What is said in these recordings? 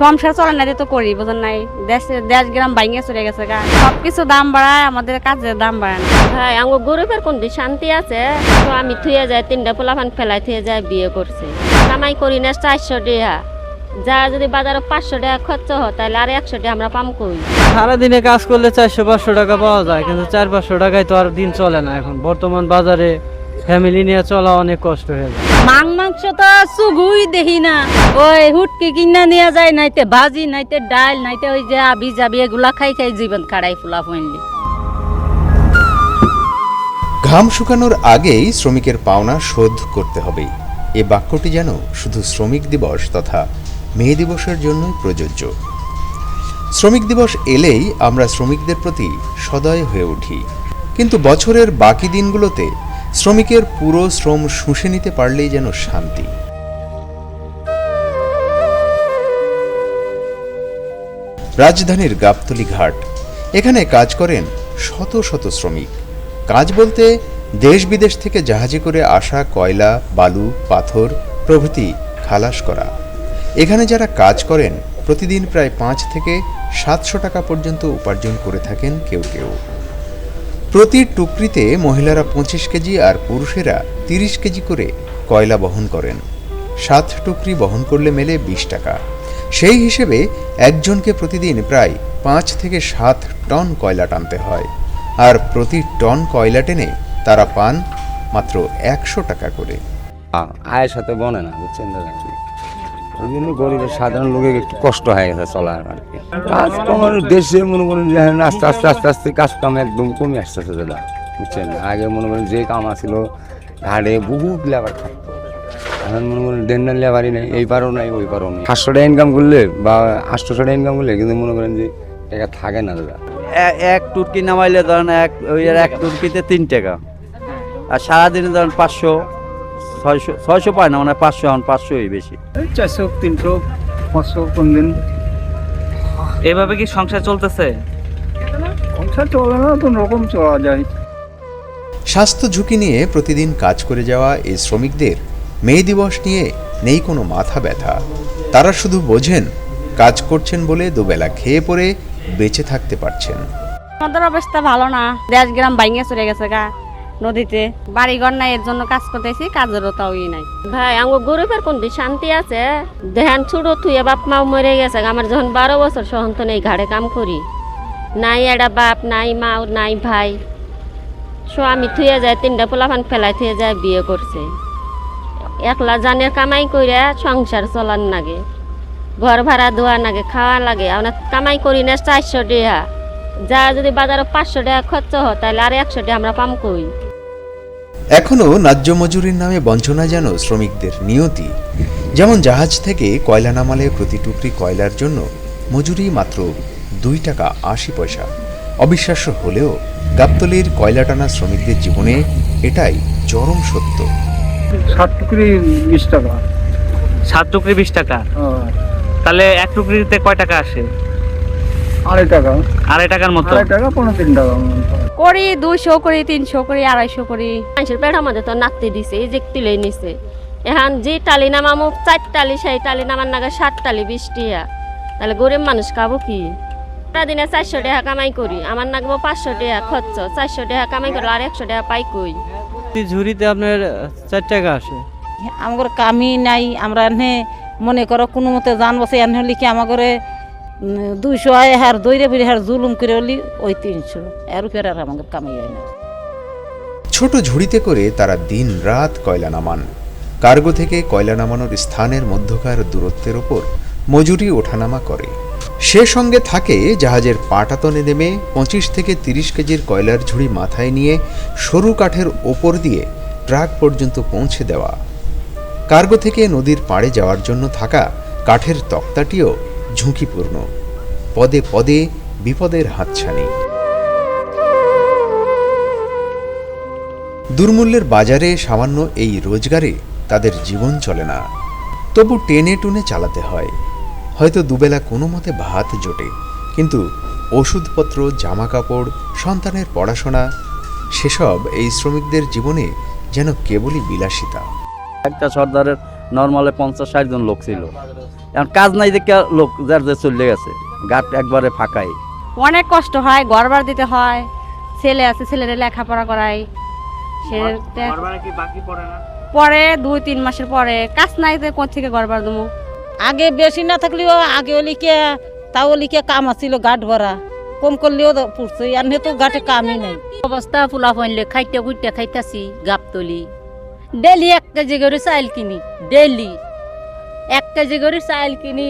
সংসার চলে না তো করি বোঝেন নাই? দেশ দেশ গ্রাম বাইঙ্গে চলে গেছে গা। সব কিছু দাম বাড়ায় আমাদের কাজের দাম বাড়ায় না। ভাই আমার গরিবের কোন শান্তি আছে? তো আমি থুয়ে যাই তিনটা পোলাপান ফেলাই থুয়ে যাই বিয়ে করছে। কামাই করি না চারশো টাকা। যা যদি বাজারে পাঁচশো টাকা খরচ হয় তাহলে আর একশো টাকা আমরা পাম কই? সারাদিনে কাজ করলে চারশো পাঁচশো টাকা পাওয়া যায় কিন্তু চার পাঁচশো টাকায় তো আর দিন চলে না এখন। বর্তমান বাজারে ফ্যামিলি নিয়ে চলা অনেক কষ্ট হয়ে যায়। মাং মাংস তো সুগুই দেখি না। ওই হুটকি কিনা নিয়ে যায় নাইতে ভাজি নাইতে ডাল নাইতে ওই যে আবি যাবি এগুলা খাই খাই জীবন কাড়াই ফুলা ফইনলি। ঘাম শুকানোর আগেই শ্রমিকের পাওনা শোধ করতে হবে এ বাক্যটি যেন শুধু শ্রমিক দিবস তথা মে দিবসের জন্যই প্রযোজ্য। শ্রমিক দিবস এলেই আমরা শ্রমিকদের প্রতি সদয় হয়ে উঠি। কিন্তু বছরের বাকি দিনগুলোতে শ্রমিকের পুরো শ্রম শুষে নিতে পারলেই যেন শান্তি। রাজধানীর গাবতলী ঘাট, এখানে কাজ করেন শত শত শ্রমিক। কাজ বলতে দেশ বিদেশ থেকে জাহাজে করে আসা কয়লা, বালু, পাথর, প্রভৃতি খালাস করা। এখানে যারা কাজ করেন, প্রতিদিন প্রায় পাঁচ থেকে সাতশো টাকা পর্যন্ত উপার্জন করে থাকেন কেউ কেউ। প্রতি টুকরিতে মহিলারা পঁচিশ কেজি আর পুরুষেরা তিরিশ কেজি করে কয়লা বহন করেন। সাত টুকরি বহন করলে মেলে বিশ টাকা। সেই হিসেবে একজনকে প্রতিদিন প্রায় পাঁচ থেকে সাত টন কয়লা টানতে হয়। আর প্রতি টন কয়লা টেনে তারা পান মাত্র একশো টাকা করে। আয়ের সাথে বনে না, বুঝছেন ওই জন্য গরিবের সাধারণ লোকের একটু কষ্ট হয়ে গেছে চলার আর কি। কাজ কমার দেশে মনে করেন যে হ্যাঁ, আস্তে আস্তে আস্তে আস্তে কাজ কাম একদম কমে আসতেছে দাদা বুঝছেন? আগে মনে করেন যে কাম আসছিল ঘাড়ে বহুত লেবার থাকতো। এখন মনে করেন দেড় লেবারই নেই এই পারও নাই ওই পারও নেই। সাতশো টাকা ইনকাম করলে বা আটশো টাকা ইনকাম করলে কিন্তু মনে করেন যে টাকা থাকে না দাদা। এক টুরকি নামাইলে ধরেন এক ওই এক টুরকিতে তিন টাকা আর সারাদিনে ধরেন পাঁচশো ছয়শো ছয়শো পায় না মানে পাঁচশো এখন পাঁচশোই বেশি। চারশো তিনশো পাঁচশো কোন দিন। এভাবে কি সংসার চলতেছে? সংসার চলে না কোন রকম চলা যায়। স্বাস্থ্য ঝুঁকি নিয়ে প্রতিদিন কাজ করে যাওয়া এই শ্রমিকদের মে দিবস নিয়ে নেই কোনো মাথা ব্যথা। তারা শুধু বোঝেন কাজ করছেন বলে দুবেলা খেয়ে পরে বেঁচে থাকতে পারছেন। আমাদের অবস্থা ভালো না দেশ গ্রাম বাইঙ্গে চলে গেছে গা। নদীতে। বাড়ি ঘর নাই এর জন্য কাজ করতেছি কাজেরও তাও ই নাই। ভাই আমার গরিবের কোন শান্তি আছে? দেহান ছোট থুয়ে বাপ মাও মরে গেছে। আমার যখন বারো বছর সহন তো নেই ঘাড়ে কাম করি। নাই এডা বাপ নাই মাও নাই ভাই। স্বামী থুয়ে যায় তিনটা পোলাপান ফেলাই থুয়ে যায় বিয়ে করছে। একলা জানের কামাই করে সংসার চলার লাগে ঘর ভাড়া দেওয়া লাগে খাওয়া লাগে। আমরা কামাই করি না চারশো টাকা। যা যদি বাজারে পাঁচশো টাকা খরচ হয় তাহলে আর একশো টাকা আমরা পাম কই? এখনও ন্যায্য মজুরির নামে বঞ্চনা যেন শ্রমিকদের নিয়তি। যেমন জাহাজ থেকে কয়লা নামালে প্রতি টুকরি কয়লার জন্য মজুরি মাত্র দুই টাকা আশি পয়সা। অবিশ্বাস্য হলেও গাবতলির কয়লা টানা শ্রমিকদের জীবনে এটাই চরম সত্য। ষাট টুকরি বিশ টাকা। সাত টুকরি বিশ টাকা? তাহলে এক টুকরিতে কয় টাকা আসে? আড়াই টাকা। আড়াই টাকার মতো। আড়াই টাকা পনেরো তিন টাকা। করি দুইশো করি তিনশো করি আড়াইশো করি। মানুষের পেট আমাদের তো নাকতে দিছে এই যে তুলে নিছে। এখন যে টালি নামামো চার টালি সেই টালি নামার নাগা সাত টালি বিশ টিয়া তাহলে গরিব মানুষ খাব কি? দিনে চারশো টাকা কামাই করি আমার নাগবো পাঁচশো টাকা খরচ চারশো টাকা কামাই করলে আর একশো টাকা পাই কই? ঝুড়িতে আপনার চার টাকা আসে। আমার কামি নাই আমরা এনে মনে করো কোনো মতে জান বসে এনে আমার ঘরে দুইশো আয় হার দৈরে ফিরে হার জুলুম করে হলি ওই তিনশো। এর উপরে আর আমাদের কামি হয় না। ছোট ঝুড়িতে করে তারা দিন রাত কয়লা নামান। কার্গো থেকে কয়লা নামানোর স্থানের মধ্যকার দূরত্বের ওপর মজুরি ওঠানামা করে। সে সঙ্গে থাকে জাহাজের পাটাতনে নেমে পঁচিশ থেকে তিরিশ কেজির কয়লার ঝুড়ি মাথায় নিয়ে সরু কাঠের ওপর দিয়ে ট্রাক পর্যন্ত পৌঁছে দেওয়া। কার্গো থেকে নদীর পাড়ে যাওয়ার জন্য থাকা কাঠের তক্তাটিও ঝুঁকিপূর্ণ। পদে পদে বিপদের হাতছানি। দুর্মূল্যের বাজারে সামান্য এই রোজগারে তাদের জীবন চলে না। তবু টেনে টুনে চালাতে হয়। হয়তো দুবেলা কোনো মতে ভাত জোটে, কিন্তু ওষুধপত্র জামা কাপড় সন্তানের পড়াশোনা, সেসব এই শ্রমিকদের জীবনে যেন কেবলই বিলাসিতা। একটা সর্দারের নর্মালে পঞ্চাশ ষাট জন লোক ছিল। এখন কাজ নাই দেখে লোক যার যে চলে গেছে ঘাট একবারে ফাঁকাই। অনেক কষ্ট হয় ঘর ভাড়া দিতে হয় ছেলে আছে ছেলেদের লেখাপড়া করাই সে পড়ে পরে দুই তিন মাসের পরে। কাজ নাই যে কোথা থেকে ঘর দেবো। আগে বেশি না থাকলেও আগে ওলিকে তাও ওলিকে কাম আছিল গাঠ ভরা। কম করলেও তো পুড়ছে আর তো গাঠে কামই নাই। অবস্থা ফুলা ফনলে খাইতে খুঁটতে খাইতাছি গাবতলি। ডেলি এক কেজি করে চাইল কিনি ডেলি। এক কেজি করে চাইল কিনি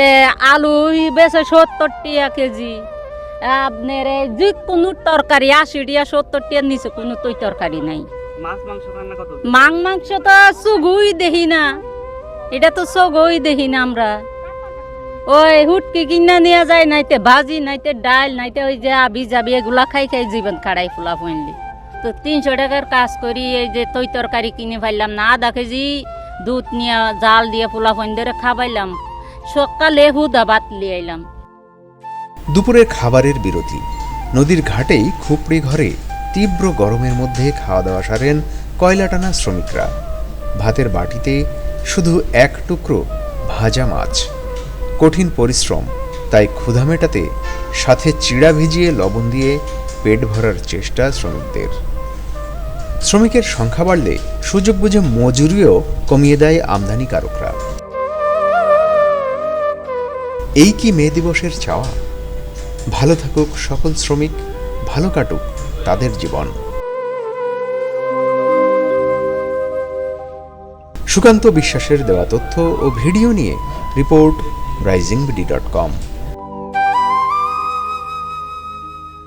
এ আলু বেছে সত্তর টিয়া কেজি। আপনার যে কোনো তরকারি আশি টিয়া সত্তর টিয়ার নিচে কোনো তৈ তরকারি নাই। মাং মাংস তো সুগুই দেখি না। এটা তো সগই দেখি না আমরা। ওই হুটকি কিনা নেওয়া যায় নাইতে ভাজি নাইতে ডাল নাইতে ওই যে আবি যাবি এগুলা খাই খাই জীবন খাড়াই ফুলা ফুনলি। তো তিনশো টাকার কাজ করি, এই যে তৈ তরকারি কিনে পাইলাম না আধা কেজি দুধ নিয়ে জাল দিয়ে ফুলা ফুন ধরে খাবাইলাম। সকালে হুদা ভাত লিয়ে আইলাম। দুপুরের খাবারের বিরতি। নদীর ঘাটেই খুপড়ি ঘরে তীব্র গরমের মধ্যে খাওয়া দাওয়া সারেন কয়লাটানা শ্রমিকরা। ভাতের বাটিতে শুধু এক টুকরো ভাজা মাছ। কঠিন পরিশ্রম, তাই ক্ষুধা মেটাতে সাথে চিড়া ভিজিয়ে লবণ দিয়ে পেট ভরার চেষ্টা শ্রমিকদের। শ্রমিকের সংখ্যা বাড়লে সুযোগ বুঝে মজুরিও কমিয়ে দেয় আমদানিকারকরা। এই কি মে দিবসের চাওয়া? ভালো থাকুক সকল শ্রমিক, ভালো কাটুক তাদের জীবন। সুকান্ত বিশ্বাসের দেওয়া তথ্য ও ভিডিও নিয়ে রিপোর্ট রাইজিং ডট কম।